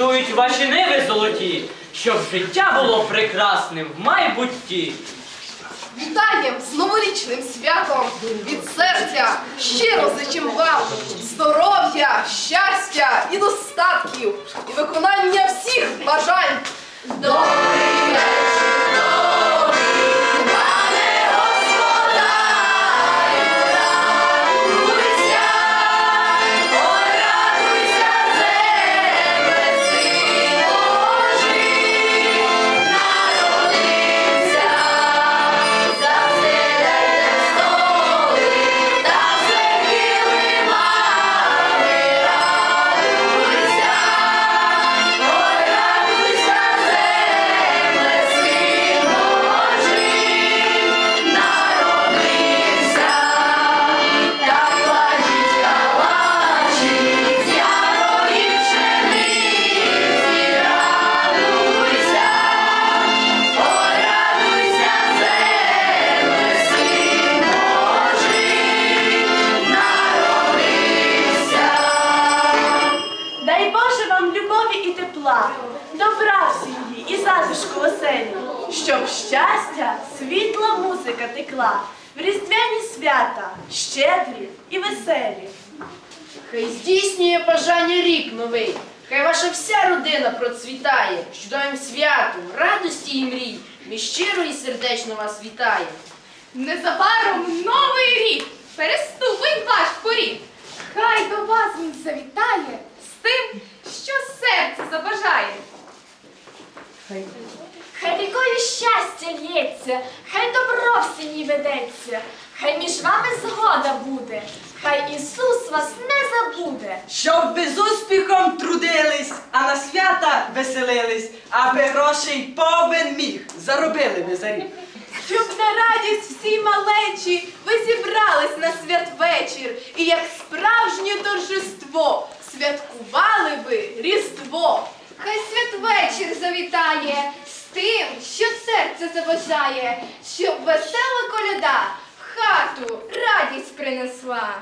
орієнтують ваші ниви золоті, щоб життя було прекрасним в майбутті. Вітанням з новорічним святом від серця щиро зичим вам затишку оселі, щоб щастя, світла музика текла, в різдвяні свята, щедрі і веселі. Хай здійснює бажання рік новий. Хай ваша вся родина процвітає, з чудовим святом, радості і мрій. Ми щиро і сердечно вас вітаємо. Незабаром новий рік переступить ваш поріг. Хай до вас він завітає з тим, що серце забажає. Хай рікою щастя лється, хай добро в сім'ї ведеться, хай між вами згода буде, хай Ісус вас не забуде. Щоб ви з успіхом трудились, а на свята веселились, аби грошей повен міг, заробили ви за рік. Щоб на радість всі малечі ви зібрались на святвечір і як справжнє торжество святкували ви Різдво. Хай святвечір завітає тим, що серце заважає, щоб весела коляда в хату радість принесла.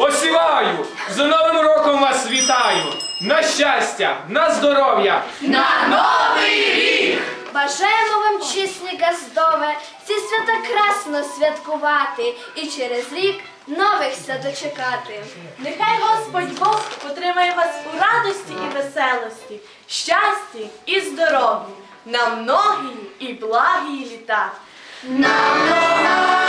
Посіваю, з Новим роком вас вітаю! На щастя, на здоров'я! На новий рік! Бажаємо вам чесне газдове, ці свята красно святкувати і через рік нових ся дочекати. Нехай Господь Бог потримає вас у радості і веселості, щасті і здоров'ї, на многії і благі літа. На многая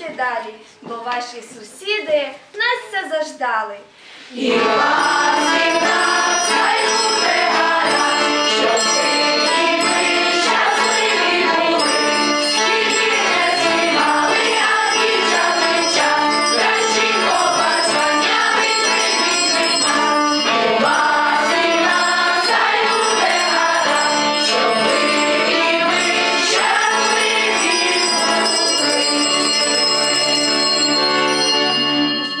час далі, бо ваші сусіди нас все заждали. І вас вітає